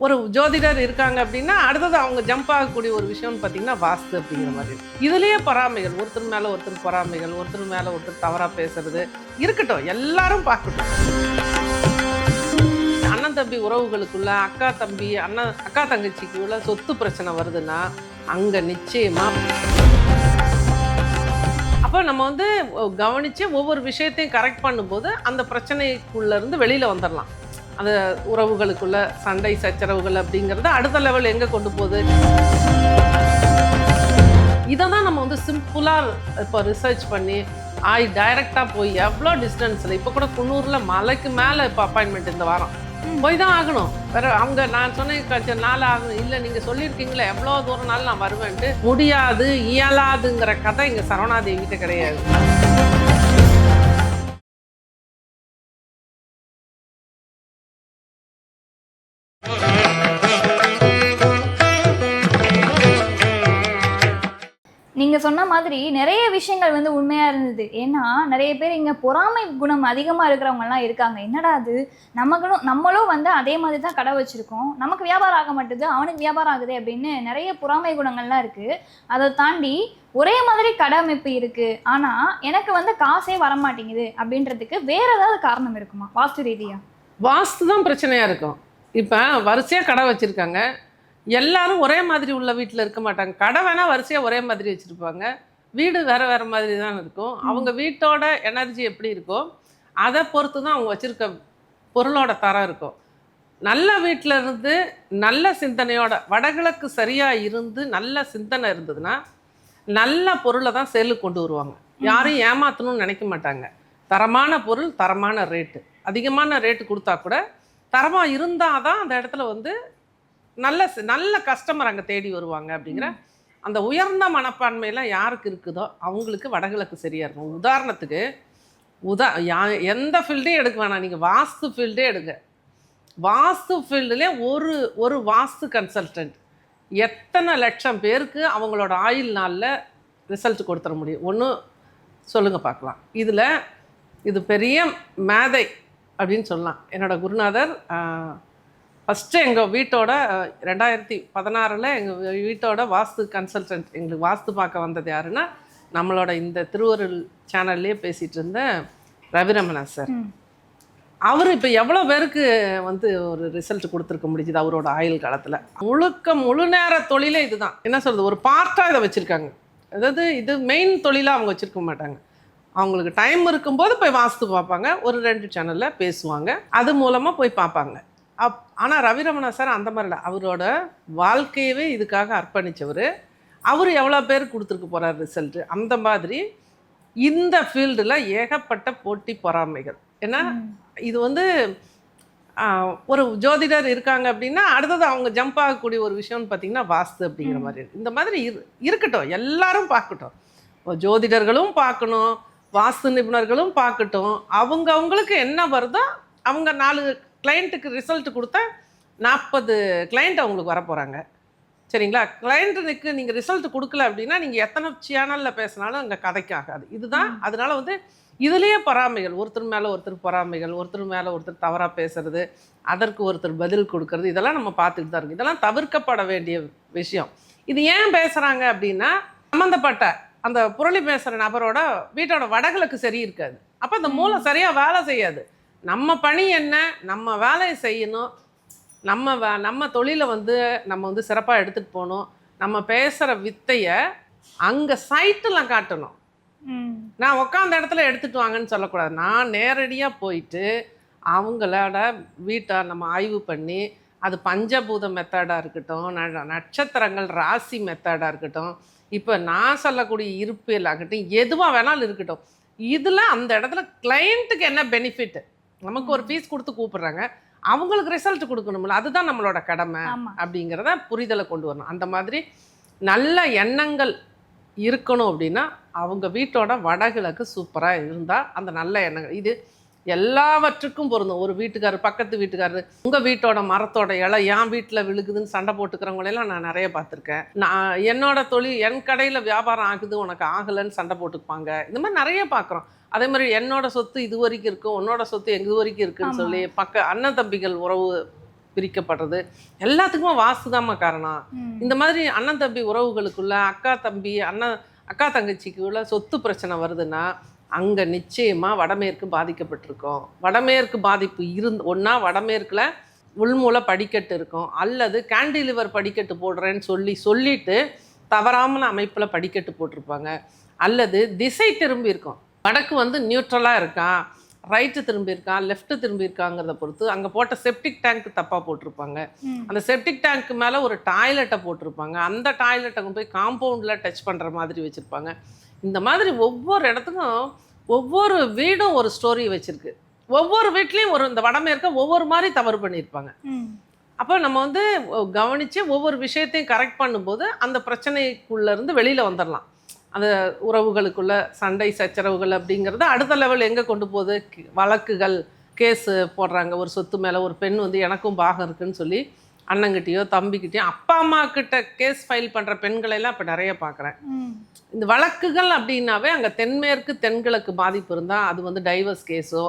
ஒரு ஜோதிடர் இருக்காங்க அப்படின்னா அடுத்தது அவங்க ஜம்ப் ஆகக்கூடிய ஒரு விஷயம்னு பார்த்தீங்கன்னா வாஸ்து அப்படிங்கிற மாதிரி இதுலேயே பொறாமைகள். ஒருத்தர் மேலே ஒருத்தர் பொறாமைகள் ஒருத்தர் மேலே ஒருத்தர் தவறாக பேசுறது. இருக்கட்டும். எல்லாரும் பார்க்கட்டும். அண்ணன் தம்பி உறவுகளுக்குள்ள அக்கா தம்பி அண்ணன் அக்கா தங்கச்சிக்குள்ள சொத்து பிரச்சனை வருதுன்னா அங்கே நிச்சயமாக அப்போ நம்ம வந்து கவனித்து ஒவ்வொரு விஷயத்தையும் கரெக்ட் பண்ணும்போது அந்த பிரச்சனைக்குள்ளேருந்து வெளியில் வந்துடலாம் அந்த உறவுகளுக்குள்ள சண்டை சச்சரவுகள் அப்படிங்கிறது அடுத்த லெவல் எங்கே கொண்டு போகுது? இதை தான் நம்ம வந்து சிம்பிளாக இப்போ ரிசர்ச் பண்ணி ஆய் டைரெக்டாக போய் எவ்வளோ டிஸ்டன்ஸில் இப்போ கூட குன்னூரில் மலைக்கு மேலே இப்போ அப்பாயின்மெண்ட் இந்த வாரம். போய் தான் ஆகணும். வேற அவங்க நான் சொன்னேன் கொஞ்சம் நாள் ஆகும் இல்லை நீங்கள் சொல்லியிருக்கீங்களே எவ்வளோ தூரம்னாலும் நான் வருவேன்ட்டு. முடியாது இயலாதுங்கிற கதை இங்கே சரவணாதேவி கிட்ட கிடையாது. நீங்க சொன்ன மாதிரி நிறைய விஷயங்கள் வந்து உண்மையா இருந்தது. ஏன்னா நிறைய பேர் இங்க பொறாமை குணம் அதிகமா இருக்கிறவங்க எல்லாம் இருக்காங்க. என்னடா அது? நமகளும் நம்மளும் வந்து அதே மாதிரி தான் கடை வச்சிருக்கோம். நமக்கு வியாபாரம் ஆக மாட்டுது அவனுக்கு வியாபாரம் ஆகுது அப்படின்னு நிறைய பொறாமை குணங்கள்லாம் இருக்கு. அதை தாண்டி ஒரே மாதிரி கடை அமைப்பு இருக்கு. ஆனா எனக்கு வந்து காசே வர மாட்டேங்குது அப்படின்றதுக்கு வேற ஏதாவது காரணம் இருக்குமா? வாஸ்து ரீதியா? வாஸ்து தான் பிரச்சனையாக இருக்கும். இப்போ வரிசையாக கடை வச்சுருக்காங்க. எல்லாரும் ஒரே மாதிரி உள்ள வீட்டில் இருக்க மாட்டாங்க. கடை வேணால் வரிசையாக ஒரே மாதிரி வச்சுருப்பாங்க. வீடு வேறு வேறு மாதிரி தான் இருக்கும். அவங்க வீட்டோட எனர்ஜி எப்படி இருக்கோ அதை பொறுத்து தான் அவங்க வச்சுருக்க பொருளோட தரம் இருக்கும். நல்ல வீட்டில் இருந்து நல்ல சிந்தனையோட வடகிழக்கு சரியாக இருந்து நல்ல சிந்தனை இருந்ததுன்னா நல்ல பொருளை தான் சேலுக்கு கொண்டு வருவாங்க. யாரையும் ஏமாற்றணும்னு நினைக்க மாட்டாங்க. தரமான பொருள் தரமான ரேட்டு அதிகமான ரேட்டு கொடுத்தா கூட தரமாக இருந்தால் தான் அந்த இடத்துல வந்து நல்ல நல்ல கஸ்டமர் அங்கே தேடி வருவாங்க அப்படிங்கிற அந்த உயர்ந்த மனப்பான்மையெல்லாம் யாருக்கு இருக்குதோ அவங்களுக்கு வடகிழக்கு சரியாக இருக்கும் உதாரணத்துக்கு உதா யா எந்த ஃபீல்டையும் எடுக்க வேணாம். நீங்கள் வாஸ்து ஃபீல்டே எடுங்க. வாஸ்து ஃபீல்டுலே ஒரு ஒரு வாஸ்து கன்சல்டன்ட் எத்தனை லட்சம் பேருக்கு அவங்களோட ஆயுள் நாளில் ரிசல்ட் கொடுத்துட முடியும்? ஒன்று சொல்லுங்கள் பார்க்கலாம். இதில் இது பெரிய மேதை அப்படின்னு சொல்லலாம். என்னோட குருநாதர் ஃபஸ்ட்டு எங்கள் வீட்டோட ரெண்டாயிரத்தி பதினாறில் எங்கள் வீட்டோட வாஸ்து கன்சல்டன்ட் எங்களுக்கு வாஸ்து பார்க்க வந்தது யாருன்னா நம்மளோட இந்த திருவருள் சேனல்லே பேசிகிட்டு இருந்த ரவிரமணா சார். அவர் இப்போ எவ்வளோ பேருக்கு வந்து ஒரு ரிசல்ட் கொடுத்துருக்க முடிஞ்சுது அவரோட ஆயுள் காலத்தில்? முழுக்க முழு நேர தொழிலே இதுதான். என்ன சொல்கிறது ஒரு பார்ட்டாக இதை வச்சுருக்காங்க. அதாவது இது மெயின் தொழிலாக அவங்க வச்சுருக்க மாட்டாங்க. அவங்களுக்கு டைம் இருக்கும்போது போய் வாஸ்து பார்ப்பாங்க ஒரு ரெண்டு சேனலில் பேசுவாங்க. அது மூலமாக போய் பார்ப்பாங்க. அப் ஆனால் ரவிரமணா சார் அந்த மாதிரி இல்லை. அவரோட வாழ்க்கையவே இதுக்காக அர்ப்பணித்தவர் அவர் எவ்வளோ பேர் கொடுத்துருக்க போகிறார் ரிசல்ட்டு அந்த மாதிரி இந்த ஃபீல்டில் ஏகப்பட்ட போட்டி பொறாமைகள். ஏன்னா இது வந்து ஒரு ஜோதிடர் இருக்காங்க அப்படின்னா அடுத்தது அவங்க ஜம்ப் ஆகக்கூடிய ஒரு விஷயம்னு பார்த்தீங்கன்னா வாஸ்து அப்படிங்கிற மாதிரி இந்த மாதிரி இரு இருக்கட்டும். எல்லாரும் பார்க்கட்டும். ஜோதிடர்களும் பார்க்கணும். வாஸ்து நிபுணர்களும் பார்க்கட்டும். அவங்க அவங்களுக்கு என்ன வருதோ அவங்க நாலு கிளைண்ட்டுக்கு ரிசல்ட் கொடுத்தா நாற்பது கிளைண்ட் அவங்களுக்கு வர போகிறாங்க சரிங்களா? கிளைண்ட்டுக்கு நீங்கள் ரிசல்ட் கொடுக்கல அப்படின்னா நீங்கள் எத்தனை சேனலில் பேசினாலும் அங்கே கதைக்கு ஆகாது. இதுதான் அதனால வந்து இதுலேயே பொறாமைகள். ஒருத்தர் மேலே ஒருத்தர் பொறாமைகள் ஒருத்தர் மேலே ஒருத்தர் தவறாக பேசுறது அதற்கு ஒருத்தர் பதில் கொடுக்கறது இதெல்லாம் நம்ம பார்த்துட்டு தான் இருக்கு இதெல்லாம் தவிர்க்கப்பட வேண்டிய விஷயம். இது ஏன் பேசுகிறாங்க அப்படின்னா சம்மந்தப்பட்ட அந்த புரளி பேசுகிற நபரோட வீட்டோட வடகிழக்கு சரி இருக்காது. அப்போ அந்த மூளை சரியாக வேலை செய்யாது. நம்ம பணி என்ன? நம்ம வேலையை செய்யணும். நம்ம வே நம்ம தொழிலை வந்து நம்ம வந்து சிறப்பாக எடுத்துகிட்டு போகணும். நம்ம பேசுகிற வித்தையை அங்கே சைட்டில் காட்டணும். நான் உட்காந்த இடத்துல எடுத்துட்டு வாங்கன்னு சொல்லக்கூடாது. நான் நேரடியாக போயிட்டு அவங்களோட வீட்டை நம்ம ஆய்வு பண்ணி அது பஞ்சபூத மெத்தடாக இருக்கட்டும் ந- நட்சத்திரங்கள் ராசி மெத்தடாக இருக்கட்டும் இப்போ நான் சொல்லக்கூடிய இருப்பியல் ஆகட்டும் எதுவாக வேணாலும் இருக்கட்டும். இதில் அந்த இடத்துல கிளைண்ட்டுக்கு என்ன பெனிஃபிட் நமக்கு ஒரு ஃபீஸ் கொடுத்து கூப்பிடுறாங்க. அவங்களுக்கு ரிசல்ட் கொடுக்கணும்ல அதுதான் நம்மளோட கடமை அப்படிங்கிறத புரிதலை கொண்டு வரணும். அந்த மாதிரி நல்ல எண்ணங்கள் இருக்கணும் அப்படின்னா அவங்க வீட்டோட வடகிழக்கு சூப்பராக இருந்தால் அந்த நல்ல எண்ணங்கள் இது எல்லாவற்றுக்கும் பொருந்தும். ஒரு வீட்டுக்காரர் பக்கத்து வீட்டுக்காரர் உங்கள் வீட்டோட மரத்தோட இலை என் வீட்டில் விழுகுதுன்னு சண்டை போட்டுக்கிறவங்களெல்லாம் நான் நிறைய பார்த்துருக்கேன். நான் என்னோட தொழில் என் கடையில் வியாபாரம் ஆகுது உனக்கு ஆகலைன்னு சண்டை போட்டுப்பாங்க. இந்த மாதிரி நிறைய பார்க்குறோம். அதே மாதிரி என்னோட சொத்து இது வரைக்கும் இருக்கும் உன்னோட சொத்து எங்க வரைக்கும் இருக்குன்னு. சொல்லி பக்க அண்ணன் தம்பிகள் உறவு பிரிக்கப்படுறது எல்லாத்துக்குமே வாஸ்து காரணம். இந்த மாதிரி அண்ணன் தம்பி உறவுகளுக்குள்ள அக்கா தம்பி அண்ணன் அக்கா தங்கச்சிக்குள்ள சொத்து பிரச்சனை வருதுன்னா அங்கே நிச்சயமாக வடமேற்கு பாதிக்கப்பட்டிருக்கும் வடமேற்கு பாதிப்பு இருந்து ஒன்றா வடமேற்கில் உள்மூல படிக்கட்டு இருக்கும் அல்லது கேண்டிலிவர் படிக்கட்டு போடுறேன்னு சொல்லி சொல்லிட்டு தவறாமல் அமைப்பில் படிக்கட்டு போட்டிருப்பாங்க அல்லது திசை திரும்பி இருக்கும் வடக்கு வந்து நியூட்ரலாக இருக்கான். ரைட்டு திரும்பி இருக்கான் லெஃப்ட் திரும்பி இருக்காங்கிறத பொறுத்து அங்கே போட்ட செப்டிக் டேங்க் தப்பாக போட்டிருப்பாங்க. அந்த செப்டிக் டேங்க் மேலே ஒரு டாய்லெட்டை போட்டிருப்பாங்க. அந்த டாய்லெட்டை கொண்டு போய் காம்பவுண்டில் டச் பண்ணுற மாதிரி வச்சுருப்பாங்க. இந்த மாதிரி ஒவ்வொரு இடத்துக்கும் ஒவ்வொரு வீடும் ஒரு ஸ்டோரி வச்சுருக்கு. ஒவ்வொரு வீட்லேயும் ஒரு இந்த வடமேற்க ஒவ்வொரு மாதிரி தவறு பண்ணியிருப்பாங்க. அப்போ நம்ம வந்து கவனித்து ஒவ்வொரு விஷயத்தையும் கரெக்ட் பண்ணும்போது அந்த பிரச்சனைக்குள்ள இருந்து வெளியில் வந்துடலாம் அந்த உறவுகளுக்குள்ள சண்டை சச்சரவுகள் அப்படிங்கிறது அடுத்த லெவல் எங்கே கொண்டு போகுது? வழக்குகள் கேஸு போடுறாங்க. ஒரு சொத்து மேலே ஒரு பெண் வந்து எனக்கும் பாகம் இருக்குன்னு சொல்லி அண்ணங்கிட்டேயோ தம்பிக்கிட்டேயோ அப்பா அம்மா கிட்ட கேஸ் ஃபைல் பண்ணுற பெண்களெல்லாம் இப்போ நிறைய பார்க்குறேன். இந்த வழக்குகள் அப்படின்னாவே அங்கே தென்மேற்கு தென்கிழக்கு பாதிப்பு இருந்தால் அது வந்து டைவர்ஸ் கேஸோ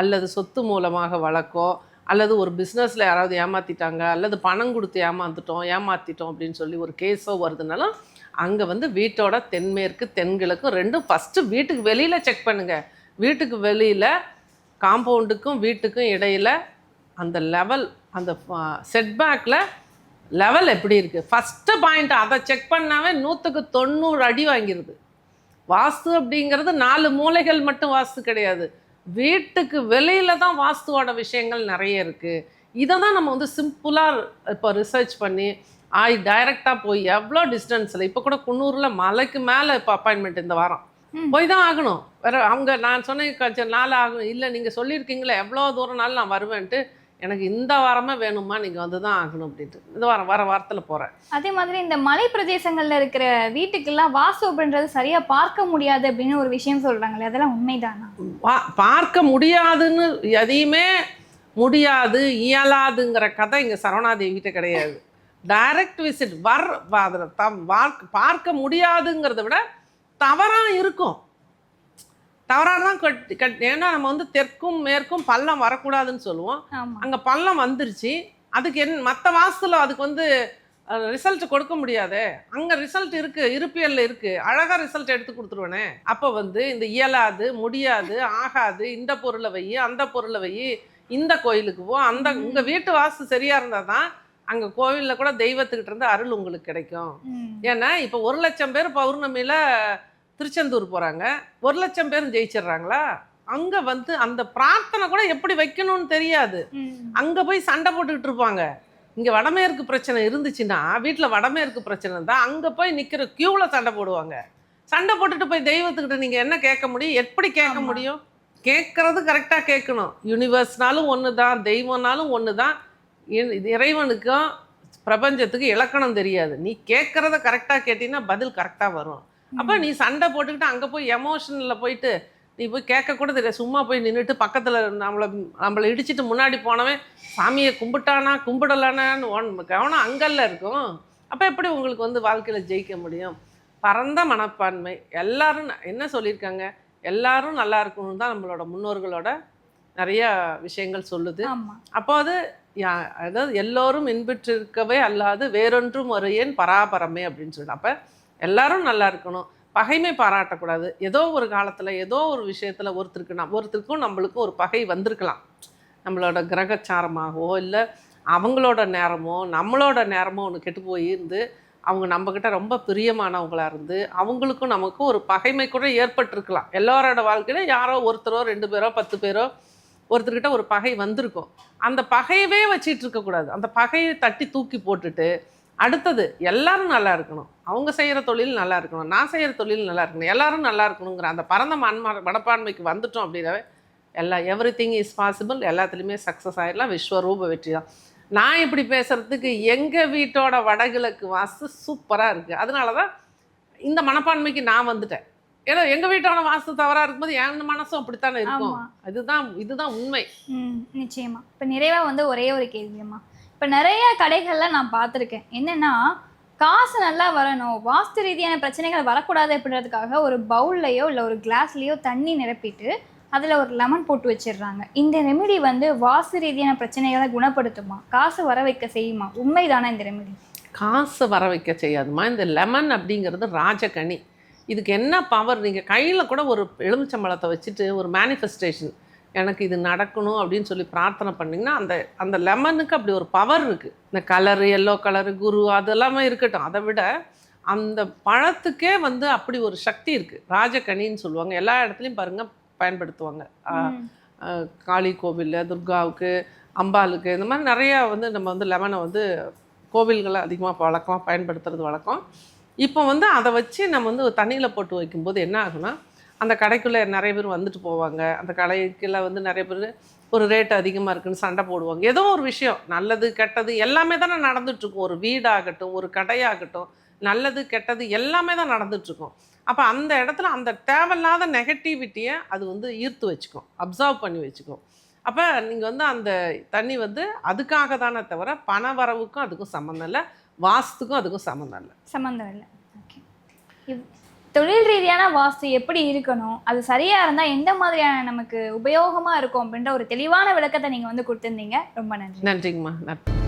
அல்லது சொத்து மூலமாக வழக்கோ அல்லது ஒரு பிஸ்னஸில் யாராவது ஏமாற்றிட்டாங்க அல்லது பணம் கொடுத்து ஏமாந்துட்டோம் ஏமாற்றிட்டோம் அப்படின்னு சொல்லி ஒரு கேஸோ வருதுனாலும் அங்கே வந்து வீட்டோட தென்மேற்கு தென்கிழக்கும் ரெண்டும் ஃபஸ்ட்டு வீட்டுக்கு வெளியில் செக் பண்ணுங்கள் வீட்டுக்கு வெளியில் காம்பவுண்டுக்கும் வீட்டுக்கும் இடையில் அந்த லெவல் அந்த செட்பேக்கில் லெவல் எப்படி இருக்குது ஃபஸ்ட்டு பாயிண்ட் அதை செக் பண்ணாவே நூற்றுக்கு தொண்ணூறு அடி வாங்கிடுது வாஸ்து அப்படிங்கிறது நாலு மூலைகள் மட்டும் வாஸ்து கிடையாது. வீட்டுக்கு வெளியில் தான் வாஸ்துவோட விஷயங்கள் நிறைய இருக்குது இதை தான் நம்ம வந்து சிம்பிளாக இப்போ ரிசர்ச் பண்ணி ஆய் டைரெக்டாக போய் எவ்வளோ டிஸ்டன்ஸில் இப்போ கூட குன்னூரில் மலைக்கு மேலே இப்போ அப்பாயின்மெண்ட் இந்த வாரம். போய் தான் ஆகணும். வேற அவங்க நான் சொன்னேன் கொஞ்சம் நாள் ஆகும். இல்லை நீங்கள் சொல்லியிருக்கீங்களே எவ்வளோ தூரம்னாலும் நான் வருவேன்ட்டு எனக்கு இந்த வாரமே வேணுமா நீங்கள் வந்து தான் ஆகணும் அப்படின்ட்டு. இந்த வாரம் வர வாரத்தில் போகிறேன் அதே மாதிரி இந்த மலை பிரதேசங்கள்ல இருக்கிற வீட்டுக்கெல்லாம் வாஸ்து அப்படின்றது சரியா பார்க்க முடியாது அப்படின்னு ஒரு விஷயம் சொல்றாங்களே அதெல்லாம் உண்மைதானா? பா- பார்க்க முடியாதுன்னு எதையுமே முடியாது இயலாதுங்கிற கதை இங்கே சரவணாதேவிகிட்ட கிடையாது. டைரக்ட் விசிட் வர் அதுல தம் பார்க்க முடியாதுங்கிறத விட தவறாக இருக்கும். தவறாக தான் கட் கட் ஏன்னா நம்ம வந்து தெற்கும் மேற்கும் பள்ளம் வரக்கூடாதுன்னு சொல்லுவோம். அங்கே பள்ளம் வந்துருச்சு. அதுக்கு என் மற்ற வாசத்தில் அதுக்கு வந்து ரிசல்ட் கொடுக்க முடியாதே. அங்கே ரிசல்ட் இருக்கு இருப்பியல்ல இருக்கு. அழகா ரிசல்ட் எடுத்து கொடுத்துருவேனே. அப்போ வந்து இந்த இயலாது முடியாது ஆகாது இந்த பொருளை வை அந்த பொருளை வை இந்த கோயிலுக்கு போ அந்த உங்க வீட்டு வாசு சரியா இருந்தால் தான் அங்கே கோவிலில் கூட தெய்வத்துக்கிட்ட இருந்து அருள் உங்களுக்கு கிடைக்கும். ஏன்னா இப்போ ஒரு லட்சம் பேர் பௌர்ணமியில் திருச்செந்தூர் போகிறாங்க ஒரு லட்சம் பேர் ஜெயிச்சிடுறாங்களா? அங்கே வந்து அந்த பிரார்த்தனை கூட எப்படி வைக்கணும்னு தெரியாது. அங்கே போய் சண்டை போட்டுக்கிட்டு இருப்பாங்க. இங்கே வடமேற்கு பிரச்சனை இருந்துச்சுன்னா வீட்டில் வடமேற்கு பிரச்சனை தான் அங்கே போய் நிற்கிற க்யூவில் சண்டை போடுவாங்க. சண்டை போட்டுட்டு போய் தெய்வத்துக்கிட்ட நீங்கள் என்ன கேட்க முடியும்? எப்படி கேட்க. முடியும்? கேட்குறது கரெக்டாக கேட்கணும். யூனிவர்ஸ்னாலும் ஒன்று தான் தெய்வம்னாலும் ஒன்று தான் இறைவனுக்கும் பிரபஞ்சத்துக்கு இலக்கணம் தெரியாது. நீ கேட்குறத கரெக்டாக கேட்டீங்கன்னா பதில் கரெக்டாக வரும். அப்போ நீ சண்டை போட்டுக்கிட்டு அங்கே போய் எமோஷனில் போயிட்டு நீ போய் கேட்க கூட தெரியாது. சும்மா போய் நின்றுட்டு பக்கத்தில் நம்மளை நம்மளை இடிச்சிட்டு முன்னாடி போனவன் சாமியை கும்பிட்டானா கும்பிடலானான்னு ஒன் கவனம் அங்கல்ல இருக்கும். அப்போ எப்படி உங்களுக்கு வந்து வாழ்க்கையில் ஜெயிக்க முடியும்? பரந்த மனப்பான்மை. எல்லாரும் என்ன சொல்லியிருக்காங்க? எல்லாரும் நல்லா இருக்கணும் தான் நம்மளோட முன்னோர்களோட நிறைய விஷயங்கள் சொல்லுது. அப்போ அது யா- அதாவது எல்லோரும் இன்புற்றிருக்கவே அல்லாது வேறொன்றும் ஒரு ஏன் பராபரமே அப்படின்னு சொல்லிட்டு. அப்போ எல்லாரும் நல்லா இருக்கணும். பகைமை பாராட்டக்கூடாது. ஏதோ ஒரு காலத்தில் ஏதோ ஒரு விஷயத்தில் ஒருத்தருக்கு நம் ஒருத்தருக்கும் நம்மளுக்கும் ஒரு பகை வந்திருக்கலாம். நம்மளோட கிரகச்சாரமாகவோ இல்லை அவங்களோட நேரமோ நம்மளோட நேரமோ ஒன்று கெட்டு போயிருந்து அவங்க நம்மக்கிட்ட ரொம்ப பிரியமானவங்களாக இருந்து அவங்களுக்கும் நமக்கும் ஒரு பகைமை கூட ஏற்பட்டிருக்கலாம். எல்லாரோட வாழ்க்கையில யாரோ ஒருத்தரோ ரெண்டு பேரோ பத்து பேரோ ஒருத்தர்கிட்ட ஒரு பகை வந்திருக்கும். அந்த பகையவே வச்சிட்டு இருக்கக்கூடாது அந்த பகையை தட்டி தூக்கி போட்டுட்டு அடுத்தது எல்லாரும் நல்லா இருக்கணும். அவங்க செய்கிற தொழில் நல்லா இருக்கணும். நான் செய்கிற தொழில் நல்லா இருக்கணும். எல்லாரும் நல்லா இருக்கணுங்கிற அந்த பரந்த மண்மா மனப்பான்மைக்கு வந்துட்டோம் அப்படின்னாவே எல்லா எவ்ரி திங் இஸ் பாசிபிள் எல்லாத்துலேயுமே சக்ஸஸ் ஆகிடலாம் விஸ்வரூப வெற்றி தான். நான் இப்படி பேசுகிறதுக்கு எங்கள் வீட்டோட வடகிழக்கு வாசு சூப்பராக இருக்குது அதனால தான் இந்த மனப்பான்மைக்கு நான் வந்துட்டேன். ஏன்னா எங்கள் வீட்டோட வாஸ்து தவறாக இருக்கும்போது என் மனசும் அப்படித்தானே இருக்கும். ஆமா. இதுதான் இதுதான் உண்மை. ம் நிச்சயமா. இப்போ நிறைவா வந்து ஒரே ஒரு கேள்வியம்மா இப்போ நிறைய கடைகள்ல நான் பார்த்துருக்கேன். என்னன்னா காசு நல்லா வரணும் வாஸ்து ரீதியான பிரச்சனைகள் வரக்கூடாது அப்படின்றதுக்காக ஒரு பவுல்லையோ இல்லை ஒரு கிளாஸ்லேயோ தண்ணி நிரப்பிட்டு அதில் ஒரு லெமன் போட்டு வச்சிடுறாங்க. இந்த ரெமெடி வந்து வாஸ்து ரீதியான பிரச்சனைகளை குணப்படுத்துமா? காசு வர வைக்க செய்யுமா? உண்மைதானா இந்த ரெமெடி? காசை வர வைக்க செய்யாதுமா? இந்த லெமன் அப்படிங்கிறது ராஜகனி. இதுக்கு என்ன பவர் நீங்கள் கையில் கூட ஒரு எலுமிச்சம்பழத்தை வச்சுட்டு ஒரு மேனிஃபெஸ்டேஷன் எனக்கு இது நடக்கணும் அப்படின்னு சொல்லி பிரார்த்தனை பண்ணிங்கன்னா அந்த அந்த லெமனுக்கு அப்படி ஒரு பவர் இருக்குது இந்த கலரு எல்லோ கலரு குரு அதெல்லாமே இருக்கட்டும். அதை விட அந்த பழத்துக்கே வந்து அப்படி ஒரு சக்தி இருக்குது ராஜகனின்னு சொல்லுவாங்க. எல்லா இடத்துலையும் பாருங்கள் பயன்படுத்துவாங்க. காளி கோவில் துர்காவுக்கு அம்பாளுக்கு இந்த மாதிரி நிறையா வந்து நம்ம வந்து லெமனை வந்து கோவில்களை அதிகமாக வழக்கம் பயன்படுத்துறது வழக்கம். இப்போ வந்து அதை வச்சு நம்ம வந்து தண்ணியில் போட்டு வைக்கும்போது என்ன ஆகுனா அந்த கடைக்குள்ளே நிறைய பேர் வந்துட்டு போவாங்க. அந்த கடைக்குள்ளே வந்து நிறைய பேர் ஒரு ரேட் அதிகமாக இருக்குன்னு சண்டை போடுவாங்க. ஏதோ ஒரு விஷயம் நல்லது கெட்டது எல்லாமே தானே நடந்துட்டுருக்கும். ஒரு வீடாகட்டும் ஒரு கடையாகட்டும் நல்லது கெட்டது எல்லாமே தான் நடந்துட்டுருக்கும். அப்போ அந்த இடத்துல அந்த தேவையில்லாத நெகட்டிவிட்டியை அது வந்து ஈர்த்து வச்சுக்கும். அப்சர்வ் பண்ணி வச்சுக்கும். அப்போ நீங்கள் வந்து அந்த தண்ணி வந்து அதுக்காக தானே தவிர பண வரவுக்கும் அதுக்கும் சம்மந்தம் இல்லை. வாஸ்துக்கும் அதுக்கும் சம்மந்தம் இல்லை. சம்மந்தம் இல்லை. ஓகே தொழில் ரீதியான வாஸ்து எப்படி இருக்கணும்? அது சரியா இருந்தா எந்த மாதிரியான நமக்கு உபயோகமா இருக்கும் அப்படின்ற ஒரு தெளிவான விளக்கத்தை நீங்க வந்து கொடுத்திருந்தீங்க. ரொம்ப நன்றி. நன்றிங்கம்மா. நன்றி.